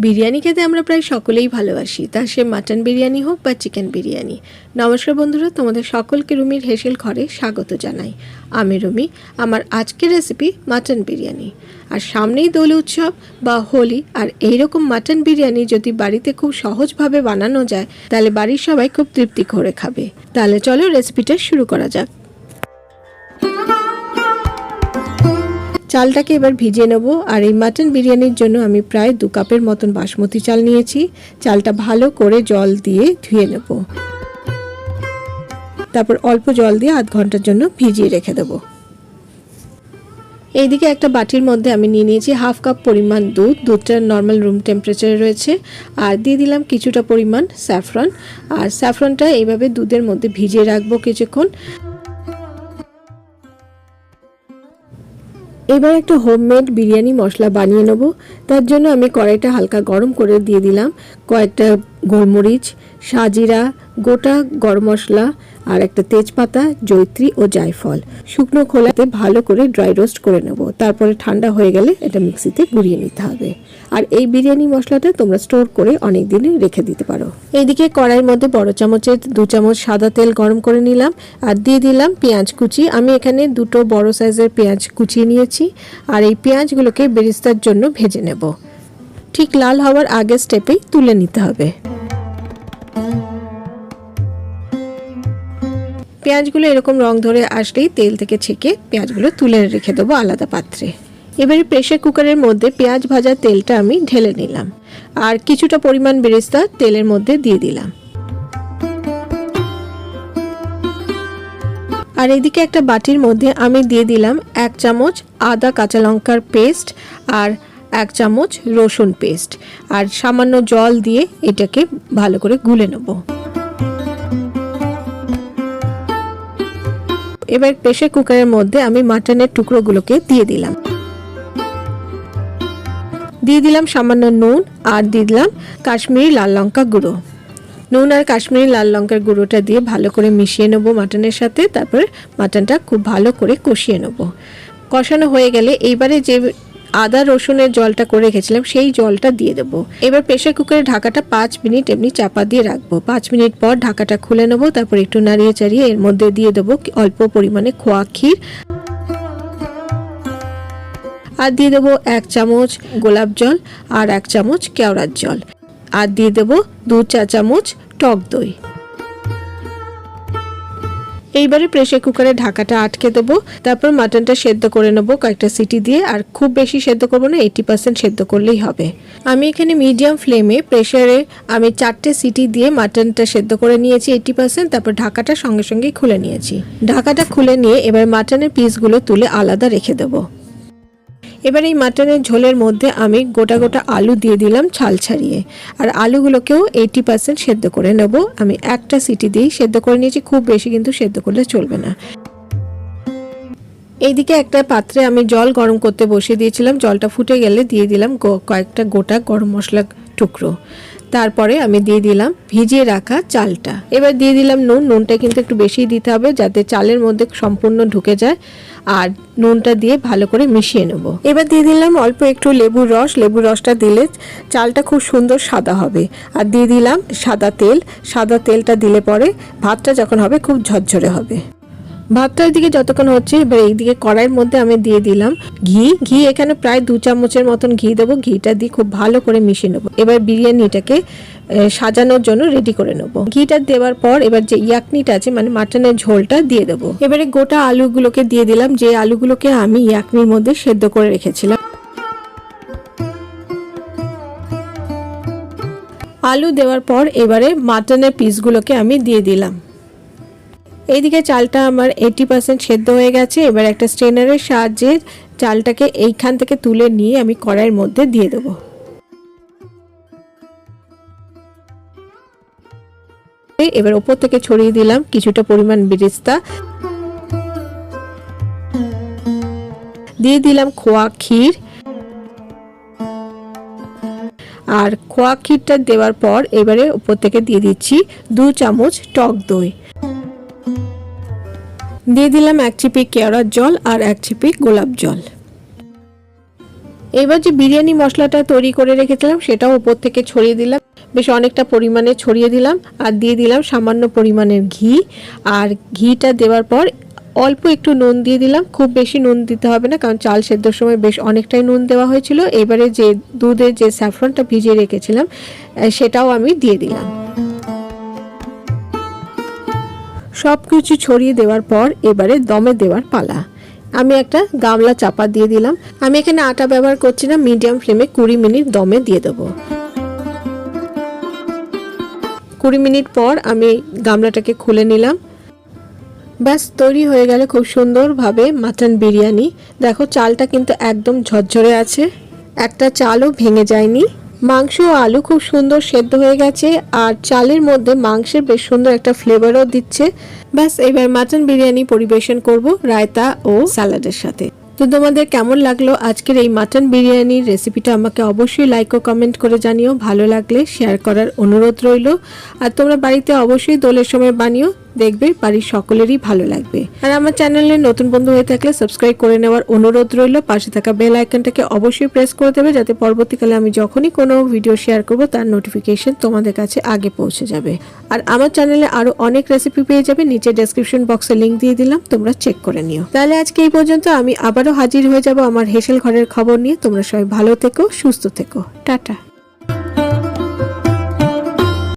বিরিয়ানি খেতে আমরা প্রায় সকলেই ভালোবাসি। তা সে মাটন বিরিয়ানি হোক বা চিকেন বিরিয়ানি। নমস্কার বন্ধুরা, তোমাদের সকলকে রুমির হেসেল ঘরে স্বাগত জানাই। আমি রুমি, আমার আজকের রেসিপি মাটন বিরিয়ানি। আর সামনেই দোল উৎসব বা হোলি, আর এইরকম মাটন বিরিয়ানি যদি বাড়িতে খুব সহজভাবে বানানো যায়, তাহলে বাড়ির সবাই খুব তৃপ্তি করে খাবে। তাহলে চলো রেসিপিটা শুরু করা যাক। চালটাকে এবার ভিজিয়ে নেব। আর এই মাটন বিরিয়ানির জন্য আমি প্রায় দু কাপের মতন বাসমতি চাল নিয়েছি। চালটা ভালো করে জল দিয়ে ধুয়ে নেব। তারপর অল্প জল দিয়ে আধ ঘণ্টার জন্য ভিজিয়ে রেখে দেবো। এইদিকে একটা বাটির মধ্যে আমি নিয়ে নিয়েছি হাফ কাপ পরিমাণ দুধ। দুধটা নর্মাল রুম টেম্পারেচারে রয়েছে। আর দিয়ে দিলাম কিছুটা পরিমাণ স্যাফরন আর স্যাফরনটা এইভাবে দুধের মধ্যে ভিজিয়ে রাখব কিছুক্ষণ। এবার একটা হোমমেড বিরিয়ানি মশলা বানিয়ে নেব। তার জন্য আমি কড়াইটা হালকা গরম করে দিয়ে দিলাম। কয়েকটা গোলমরিচ, সাজিরা, গোটা গরম মশলা আর একটা তেজপাতা জৈত্রী ও জায়ফল। শুকনো খোলাতে ভালো করে ড্রাই রোস্ট করে নেব। তারপরে ঠান্ডা হয়ে গেলে এটা মিক্সিতে গুঁড়িয়ে নিতে হবে। আর এই বিরিয়ানি মশলাটা তোমরা স্টোর করে অনেক দিনে রেখে দিতে পারো। এইদিকে কড়াইয়ের মধ্যে বড় চামচের দু চামচ সাদা তেল গরম করে নিলাম আর দিয়ে দিলাম পেঁয়াজ কুচি। আমি এখানে দুটো বড় সাইজের পেঁয়াজ কুচিয়ে নিয়েছি আর এই পেঁয়াজগুলোকে বেরিস্তার জন্য ভেজে নেব। ঠিক লাল হওয়ার আগের স্টেপেই তুলে নিতে হবে। পেঁয়াজগুলো এরকম রং ধরে আসলেই তেল থেকে ছেঁকে পেঁয়াজগুলো তুলে রেখে দেবো আলাদা পাত্রে। এবারে প্রেশার কুকারের মধ্যে পেঁয়াজ ভাজার তেলটা আমি ঢেলে নিলাম। আর কিছুটা পরিমাণ বেরেস্তা তেলের মধ্যে দিয়ে দিলাম। আর এদিকে একটা বাটির মধ্যে আমি দিয়ে দিলাম এক চামচ আদা কাঁচা লঙ্কার পেস্ট আর এক চামচ রসুন পেস্ট। আর সামান্য জল দিয়ে এটাকে ভালো করে গুলে নেব। এবার প্রেশার কুকারের মধ্যে আমি মাটনের টুকরোগুলোকে দিয়ে দিলাম। দিয়ে দিলাম সামান্য নুন আর দিয়ে দিলাম কাশ্মীরি লাল লঙ্কা গুঁড়ো। নুন আর কাশ্মীরি লাল লঙ্কার গুঁড়োটা দিয়ে ভালো করে মিশিয়ে নেব মাটনের সাথে, তারপর মাটনটা খুব ভালো করে কষিয়ে নেব। কষানো হয়ে গেলে এইবারে যে আদা, রসুনের জলটা করে রেখেছিলাম, সেই জলটা দিয়ে দেবো। এবার প্রেশার কুকারের ঢাকাটা পাঁচ মিনিট এমনি চাপা দিয়ে রাখব। পাঁচ মিনিট পর ঢাকাটা খুলে নেব, তারপর একটু নাড়িয়ে চাড়িয়ে এর মধ্যে দিয়ে দেবো অল্প পরিমাণে খোয়া ক্ষীর। আর দিয়ে দেবো এক চামচ গোলাপ জল আর এক চামচ কেওড়ার জল। আর দিয়ে দেবো দু চা চামচ টক দই। এইবারে প্রেশার কুকারে ঢাকাটা আটকে দেবো, তারপর মাটনটা সেদ্ধ করে নেব কয়েকটা সিটি দিয়ে, আর খুব বেশি সেদ্ধ করব না এইটি পার্সেন্ট সেদ্ধ করলেই হবে। আমি এখানে মিডিয়াম ফ্লেমে প্রেশারে আমি চারটে সিটি দিয়ে মাটনটা সেদ্ধ করে নিয়েছি এইটি পার্সেন্ট তারপর ঢাকাটা সঙ্গে সঙ্গেই খুলে নিয়েছি। ঢাকাটা খুলে নিয়ে এবার মাটনের পিসগুলো তুলে আলাদা রেখে দেবো। এবার এই মাটনের ঝোলের মধ্যে আমি গোটা গোটা আলু দিয়ে দিলাম ছাল ছাড়িয়ে। আর আলুগুলোকেও এইটি পার্সেন্ট সেদ্ধ করে নেব। আমি একটা সিটি দিয়েই সেদ্ধ করে নিয়েছি, খুব বেশি কিন্তু সেদ্ধ করলে চলবে না। এইদিকে একটা পাত্রে আমি জল গরম করতে বসিয়ে দিয়েছিলাম। জলটা ফুটে গেলে দিয়ে দিলাম কয়েকটা গোটা গরম মশলা টুকরো। তারপরে আমি দিয়ে দিলাম ভিজিয়ে রাখা চালটা। এবার দিয়ে দিলাম নুন, নুনটা কিন্তু একটু বেশি দিতে হবে যাতে চালের মধ্যে সম্পূর্ণ ঢুকে যায়। আর নুনটা দিয়ে ভালো করে মিশিয়ে নেব। এবার দিয়ে দিলাম অল্প একটু লেবুর রস। লেবুর রসটা দিলে চালটা খুব সুন্দর সাদা হবে। আর দিয়ে দিলাম সাদা তেল। সাদা তেলটা দিলে পরে ভাতটা যখন হবে খুব ঝরঝরে হবে। ভাতটা এদিকে যতক্ষণ হচ্ছে, এবার এইদিকে কড়াইয়ের মধ্যে আমি দিয়ে দিলাম ঘি। ঘি এখানে প্রায় দু চামচের মতন ঘি দেবো। ঘিটা দিয়ে খুব ভালো করে মিশিয়ে নেব। এবার বিরিয়ানিটাকে সাজানোর জন্য রেডি করে নেব। ঘিটা দেওয়ার পর এবার যে ইয়াকনিটা আছে মানে মাটনের ঝোলটা দিয়ে দেবো। এবারে গোটা আলুগুলোকে দিয়ে দিলাম। যে আলুগুলোকে আমি ইয়াকনির মধ্যে সেদ্ধ করে রেখেছিলাম। আলু দেওয়ার পর এবারে মাটনের পিসগুলোকে আমি দিয়ে দিলাম। এইদিকে চালটা আমার এইটি পার্সেন্ট সেদ্ধ হয়ে গেছে। এবার একটা স্ট্রেনারের সাহায্যে চালটাকে এইখান থেকে তুলে নিয়ে আমি কড়াইয়ের মধ্যে দিয়ে দেবো। এবার ওপর থেকে ছড়িয়ে দিলাম কিছুটা পরিমাণ বিরিস্তা। দিয়ে দিলাম খোয়া ক্ষীর। আর খোয়া ক্ষীরটা দেওয়ার পর এবারে উপর থেকে দিয়ে দিচ্ছি দু চামচ টক দই। দিয়ে দিলাম এক চিপি কেওড়ার জল আর এক চিপি গোলাপ জল। এবার যে বিরিয়ানি মশলাটা তৈরি করে রেখেছিলাম, সেটাও উপর থেকে ছড়িয়ে দিলাম। বেশ অনেকটা পরিমাণে ছড়িয়ে দিলাম আর দিয়ে দিলাম সামান্য পরিমাণের ঘি। আর ঘিটা দেওয়ার পর অল্প একটু নুন দিয়ে দিলাম। খুব বেশি নুন দিতে হবে না, কারণ চাল সেদ্ধর সময় বেশ অনেকটাই নুন দেওয়া হয়েছিল। এবারে যে দুধের যে স্যাফরনটা ভিজিয়ে রেখেছিলাম, সেটাও আমি দিয়ে দিলাম। সব কিছু ছড়িয়ে দেওয়ার পর এবারে দমে দেওয়ার পালা। আমি একটা গামলা চাপা দিয়ে দিলাম। আমি এখানে আটা ব্যবহার করছি না, মিডিয়াম ফ্লেমে কুড়ি মিনিট দমে দিয়ে দেবো। কুড়ি মিনিট পর আমি গামলাটাকে খুলে নিলাম। ব্যাস, তৈরি হয়ে গেলে খুব সুন্দরভাবে মাটন বিরিয়ানি। দেখো, চালটা কিন্তু একদম ঝরঝরে আছে। একটা চালও ভেঙে যায়নি। মাংস ও আলু খুব সুন্দর সেদ্ধ হয়ে গেছে, আর চালের মধ্যে মাংসের বেশ সুন্দর একটা ফ্লেভারও দিচ্ছে। ব্যাস, এবার মাটন বিরিয়ানি পরিবেশন করব রায়তা ও স্যালাডের সাথে। তো তোমাদের কেমন লাগল আজকের এই মাটন বিরিয়ানির রেসিপিটা আমাকে অবশ্যই লাইক ও কমেন্ট করে জানিও। ভালো লাগলে শেয়ার করার অনুরোধ রইল। আর তোমরা বাড়িতে অবশ্যই দোলের সময় বানিও। দেখবে বাড়ির সকলেরই ভালো লাগবে। আর আমার চ্যানেলে নতুন বন্ধু হয়ে থাকলে সাবস্ক্রাইব করে নেওয়ার অনুরোধ রইল। পাশে থাকা বেল আইকনটাকে অবশ্যই প্রেস করে দেবে যাতে পরবর্তীকালে আমি যখনই কোনো ভিডিও শেয়ার করব, তার নোটিফিকেশন তোমাদের কাছে আগে পৌঁছে যাবে। আর আমার চ্যানেলে আরও অনেক রেসিপি পেয়ে যাবে। নিচে ডেসক্রিপশন বক্সে লিংক দিয়ে দিলাম। তোমরা চেক করে নিও। তাহলে আজকে এই পর্যন্ত আমি আবারও হাজির হয়ে যাব আমার হেসেল ঘরের খবর নিয়ে। তোমরা সবাই ভালো থেকো, সুস্থ থেকো। টাটা।